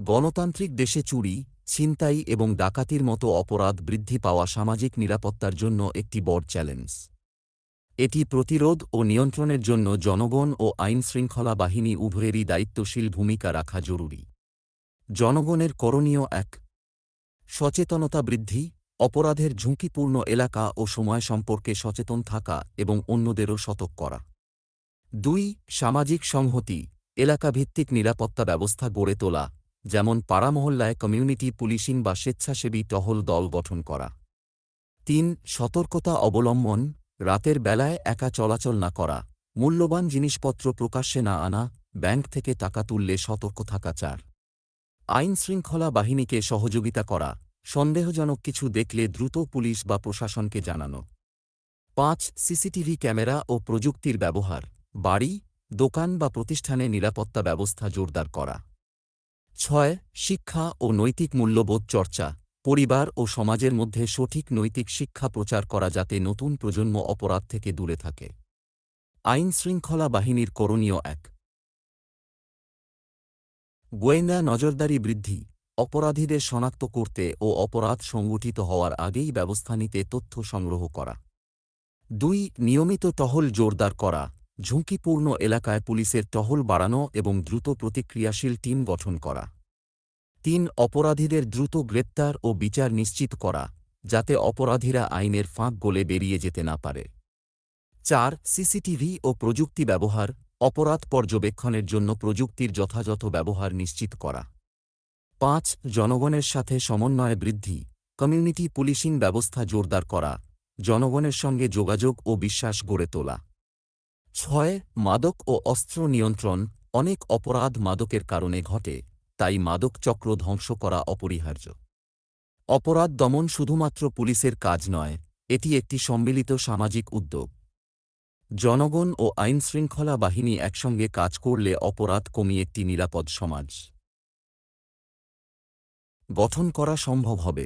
গণতান্ত্রিক দেশে চুরি, ছিনতাই এবং ডাকাতির মতো অপরাধ বৃদ্ধি পাওয়া সামাজিক নিরাপত্তার জন্য একটি বড় চ্যালেঞ্জ। এটি প্রতিরোধ ও নিয়ন্ত্রণের জন্য জনগণ ও আইনশৃঙ্খলা বাহিনী উভয়েরই দায়িত্বশীল ভূমিকা রাখা জরুরি। জনগণের করণীয় এক। সচেতনতা বৃদ্ধি, অপরাধের ঝুঁকিপূর্ণ এলাকা ও সময় সম্পর্কে সচেতন থাকা এবং অন্যদেরও সতর্ক করা। দুই, সামাজিক সংহতি, এলাকাভিত্তিক নিরাপত্তা ব্যবস্থা গড়ে তোলা। যেমন পাড়ামহল্লায় কমিউনিটি পুলিশিং বা স্বেচ্ছাসেবী টহল দল গঠন করা। তিন, সতর্কতা অবলম্বন, রাতের বেলায় একা চলাচল না করা, মূল্যবান জিনিসপত্র প্রকাশ্যে না আনা, ব্যাংক থেকে টাকা তুললে সতর্ক থাকা। চার, আইন শৃঙ্খলা বাহিনীকে সহযোগিতা করা, সন্দেহজনক কিছু দেখলে দ্রুত পুলিশ বা প্রশাসনকে জানানো। পাঁচ, সিসিটিভি ক্যামেরা ও প্রযুক্তির ব্যবহার, বাড়ি, দোকান বা প্রতিষ্ঠানে নিরাপত্তা ব্যবস্থা জোরদার করা। ছয়, শিক্ষা ও নৈতিক মূল্যবোধ চর্চা, পরিবার ও সমাজের মধ্যে সঠিক নৈতিক শিক্ষা প্রচার করা যাতে নতুন প্রজন্ম অপরাধ থেকে দূরে থাকে। আইন শৃঙ্খলা বাহিনীর করণীয় এক। গোয়েন্দা নজরদারি বৃদ্ধি, অপরাধীদের শনাক্ত করতে ও অপরাধ সংগঠিত হওয়ার আগেই ব্যবস্থা নিতে তথ্য সংগ্রহ করা। দুই, নিয়মিত টহল জোরদার করা। ঝুঁকিপূর্ণ এলাকায় পুলিশের টহল বাড়ানো এবং দ্রুত প্রতিক্রিয়াশীল টিম গঠন করা। তিন, অপরাধীদের দ্রুত গ্রেপ্তার ও বিচার নিশ্চিত করা, যাতে অপরাধীরা আইনের ফাঁক গোলে বেরিয়ে যেতে না পারে। চার, সিসিটিভি ও প্রযুক্তি ব্যবহার, অপরাধ পর্যবেক্ষণের জন্য প্রযুক্তির যথাযথ ব্যবহার নিশ্চিত করা। পাঁচ, জনগণের সাথে সমন্বয় বৃদ্ধি, কমিউনিটি পুলিশিং ব্যবস্থা জোরদার করা, জনগণের সঙ্গে যোগাযোগ ও বিশ্বাস গড়ে তোলা। ছয় মাদক ও অস্ত্র নিয়ন্ত্রণ অনেক অপরাধ মাদকের কারণে ঘটে, তাই মাদক চক্র ধ্বংস করা অপরিহার্য। অপরাধ দমন শুধুমাত্র পুলিশের কাজ নয়, এটি একটি সম্মিলিত সামাজিক উদ্যোগ। জনগণ ও আইনশৃঙ্খলা বাহিনী একসঙ্গে কাজ করলে অপরাধ কমিয়ে একটি নিরাপদ সমাজ গঠন করা সম্ভব হবে।